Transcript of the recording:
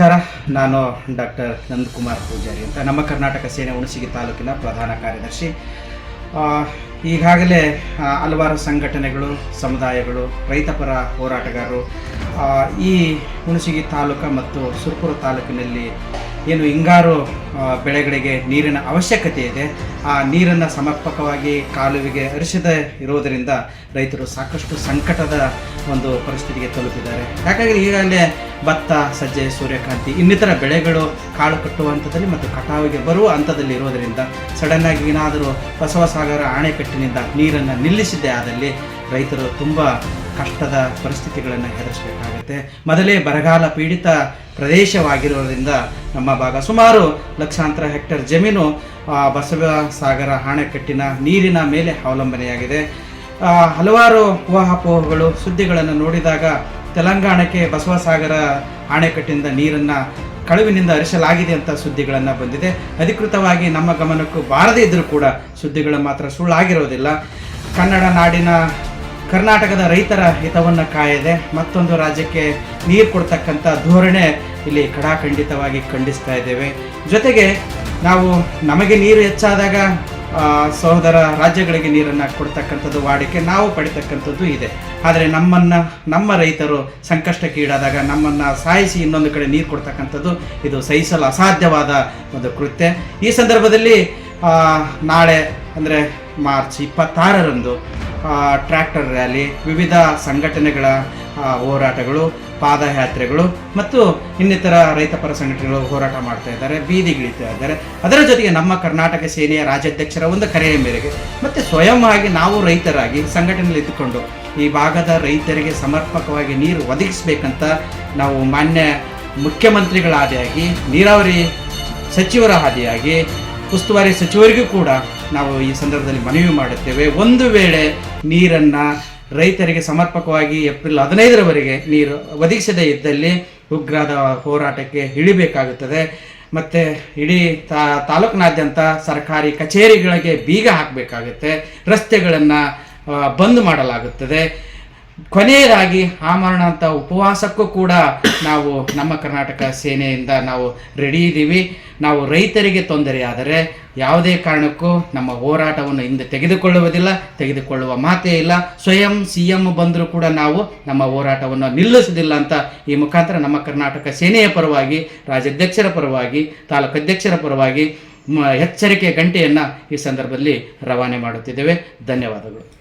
ನಮಸ್ಕಾರ, ನಾನು ಡಾಕ್ಟರ್ ನಂದಕುಮಾರ್ ಪೂಜಾರಿ ಅಂತ. ನಮ್ಮ ಕರ್ನಾಟಕ ಸೇನೆ ಹುಣಸಿಗೆ ತಾಲೂಕಿನ ಪ್ರಧಾನ ಕಾರ್ಯದರ್ಶಿ. ಈಗಾಗಲೇ ಹಲವಾರು ಸಂಘಟನೆಗಳು, ಸಮುದಾಯಗಳು, ರೈತಪರ ಹೋರಾಟಗಾರರು ಈ ಹುಣಸಗಿ ತಾಲೂಕು ಮತ್ತು ಸುರ್ಪುರ ತಾಲೂಕಿನಲ್ಲಿ ಏನು ಹಿಂಗಾರು ಬೆಳೆಗಳಿಗೆ ನೀರಿನ ಅವಶ್ಯಕತೆ ಇದೆ, ಆ ನೀರನ್ನು ಸಮರ್ಪಕವಾಗಿ ಕಾಲುವೆಗೆ ಹರಿಸದೇ ಇರೋದರಿಂದ ರೈತರು ಸಾಕಷ್ಟು ಸಂಕಟದ ಒಂದು ಪರಿಸ್ಥಿತಿಗೆ ತಲುಪಿದ್ದಾರೆ. ಯಾಕಂದರೆ ಈಗಾಗಲೇ ಭತ್ತ, ಸಜ್ಜೆ, ಸೂರ್ಯಕಾಂತಿ ಇನ್ನಿತರ ಬೆಳೆಗಳು ಕಾಳು ಕಟ್ಟುವ ಹಂತದಲ್ಲಿ ಮತ್ತು ಕಟಾವಿಗೆ ಬರುವ ಹಂತದಲ್ಲಿ ಇರೋದರಿಂದ ಸಡನ್ನಾಗಿ ಏನಾದರೂ ಬಸವಸಾಗರ ಅಣೆಕಟ್ಟಿನಿಂದ ನೀರನ್ನು ನಿಲ್ಲಿಸಿದ್ದೇ ಆದಲ್ಲಿ ರೈತರು ತುಂಬ ಕಷ್ಟದ ಪರಿಸ್ಥಿತಿಗಳನ್ನು ಎದುರಿಸಬೇಕಾಗುತ್ತೆ. ಮೊದಲೇ ಬರಗಾಲ ಪೀಡಿತ ಪ್ರದೇಶವಾಗಿರೋದ್ರಿಂದ ನಮ್ಮ ಭಾಗ ಸುಮಾರು ಲಕ್ಷಾಂತರ ಹೆಕ್ಟೇರ್ ಜಮೀನು ಆ, ಬಸವಸಾಗರ ಆಣೆಕಟ್ಟಿನ ನೀರಿನ ಮೇಲೆ ಅವಲಂಬನೆಯಾಗಿದೆ. ಹಲವಾರು ಊಹಾಪೋಹಗಳು ಸುದ್ದಿಗಳನ್ನು ನೋಡಿದಾಗ ತೆಲಂಗಾಣಕ್ಕೆ ಬಸವಸಾಗರ ಆಣೆಕಟ್ಟಿನಿಂದ ನೀರನ್ನು ಕಳುವಿನಿಂದ ಹರಿಸಲಾಗಿದೆ ಅಂತ ಸುದ್ದಿಗಳನ್ನು ಬಂದಿದೆ. ಅಧಿಕೃತವಾಗಿ ನಮ್ಮ ಗಮನಕ್ಕೂ ಬಾರದೇ ಇದ್ದರೂ ಕೂಡ ಸುದ್ದಿಗಳು ಮಾತ್ರ ಸುಳ್ಳಾಗಿರೋದಿಲ್ಲ. ಕನ್ನಡ ನಾಡಿನ ಕರ್ನಾಟಕದ ರೈತರ ಹಿತವನ್ನು ಕಾಯದೆ ಮತ್ತೊಂದು ರಾಜ್ಯಕ್ಕೆ ನೀರು ಕೊಡ್ತಕ್ಕಂಥ ಧೋರಣೆ ಇಲ್ಲಿ ಕಡಾಖಂಡಿತವಾಗಿ ಖಂಡಿಸ್ತಾ ಇದ್ದೇವೆ. ಜೊತೆಗೆ ನಾವು ನಮಗೆ ನೀರು ಹೆಚ್ಚಾದಾಗ ಸಹೋದರ ರಾಜ್ಯಗಳಿಗೆ ನೀರನ್ನು ಕೊಡ್ತಕ್ಕಂಥದ್ದು ವಾಡಿಕೆ, ನಾವು ಪಡಿತಕ್ಕಂಥದ್ದು ಇದೆ. ಆದರೆ ನಮ್ಮನ್ನು, ನಮ್ಮ ರೈತರು ಸಂಕಷ್ಟಕ್ಕೀಡಾದಾಗ ನಮ್ಮನ್ನು ಸಾಯಿಸಿ ಇನ್ನೊಂದು ಕಡೆ ನೀರು ಕೊಡ್ತಕ್ಕಂಥದ್ದು ಇದು ಸಹಿಸಲು ಅಸಾಧ್ಯವಾದ ಒಂದು ಕೃತ್ಯ. ಈ ಸಂದರ್ಭದಲ್ಲಿ ನಾಳೆ ಅಂದರೆ ಮಾರ್ಚ್ ಇಪ್ಪತ್ತಾರರಂದು ಟ್ರ್ಯಾಕ್ಟರ್ ರ್ಯಾಲಿ, ವಿವಿಧ ಸಂಘಟನೆಗಳ ಹೋರಾಟಗಳು, ಪಾದಯಾತ್ರೆಗಳು ಮತ್ತು ಇನ್ನಿತರ ರೈತಪರ ಸಂಘಟನೆಗಳು ಹೋರಾಟ ಮಾಡ್ತಾ ಇದ್ದಾರೆ ಬೀದಿಗಿಳಿತಾ ಇದ್ದಾರೆ. ಅದರ ಜೊತೆಗೆ ನಮ್ಮ ಕರ್ನಾಟಕ ಸೇನೆಯ ರಾಜ್ಯಾಧ್ಯಕ್ಷರ ಒಂದು ಕರೆಯ ಮೇರೆಗೆ ಮತ್ತು ಸ್ವಯಂ ಆಗಿ ನಾವು ರೈತರಾಗಿ ಸಂಘಟನೆಯಲ್ಲಿ ಇದ್ದುಕೊಂಡು ಈ ಭಾಗದ ರೈತರಿಗೆ ಸಮರ್ಪಕವಾಗಿ ನೀರು ಒದಗಿಸಬೇಕಂತ ನಾವು ಮಾನ್ಯ ಮುಖ್ಯಮಂತ್ರಿಗಳ ಹಾದಿಯಾಗಿ, ನೀರಾವರಿ ಸಚಿವರ ಹಾದಿಯಾಗಿ, ಉಸ್ತುವಾರಿ ಸಚಿವರಿಗೂ ಕೂಡ ನಾವು ಈ ಸಂದರ್ಭದಲ್ಲಿ ಮನವಿ ಮಾಡುತ್ತೇವೆ. ಒಂದು ವೇಳೆ ನೀರನ್ನು ರೈತರಿಗೆ ಸಮರ್ಪಕವಾಗಿ ಏಪ್ರಿಲ್ ಹದಿನೈದರವರೆಗೆ ನೀರು ಒದಗಿಸದೇ ಇದ್ದಲ್ಲಿ ಉಗ್ರಾದ ಹೋರಾಟಕ್ಕೆ ಇಳಿಬೇಕಾಗುತ್ತದೆ. ಮತ್ತು ಇಡೀ ತಾ, ತಾಲೂಕಿನಾದ್ಯಂತ ಸರ್ಕಾರಿ ಕಚೇರಿಗಳಿಗೆ ಬೀಗ ಹಾಕಬೇಕಾಗುತ್ತೆ. ರಸ್ತೆಗಳನ್ನು ಬಂದ್ ಮಾಡಲಾಗುತ್ತದೆ. ಕೊನೆಯದಾಗಿ ಆಮರಣ ಅಂತ ಉಪವಾಸಕ್ಕೂ ಕೂಡ ನಾವು ನಮ್ಮ ಕರ್ನಾಟಕ ಸೇನೆಯಿಂದ ನಾವು ರೆಡಿ ಇದ್ದೀವಿ. ನಾವು ರೈತರಿಗೆ ತೊಂದರೆಯಾದರೆ ಯಾವುದೇ ಕಾರಣಕ್ಕೂ ನಮ್ಮ ಹೋರಾಟವನ್ನು ಹಿಂದೆ ತೆಗೆದುಕೊಳ್ಳುವುದಿಲ್ಲ, ತೆಗೆದುಕೊಳ್ಳುವ ಮಾತೇ ಇಲ್ಲ. ಸ್ವಯಂ ಸಿ ಎಂ ಬಂದರೂ ಕೂಡ ನಾವು ನಮ್ಮ ಹೋರಾಟವನ್ನು ನಿಲ್ಲಿಸುವುದಿಲ್ಲ ಅಂತ ಈ ಮುಖಾಂತರ ನಮ್ಮ ಕರ್ನಾಟಕ ಸೇನೆಯ ಪರವಾಗಿ, ರಾಜ್ಯಾಧ್ಯಕ್ಷರ ಪರವಾಗಿ, ತಾಲೂಕು ಅಧ್ಯಕ್ಷರ ಪರವಾಗಿ ಎಚ್ಚರಿಕೆ ಗಂಟೆಯನ್ನು ಈ ಸಂದರ್ಭದಲ್ಲಿ ರವಾನೆ ಮಾಡುತ್ತಿದ್ದೇವೆ. ಧನ್ಯವಾದಗಳು.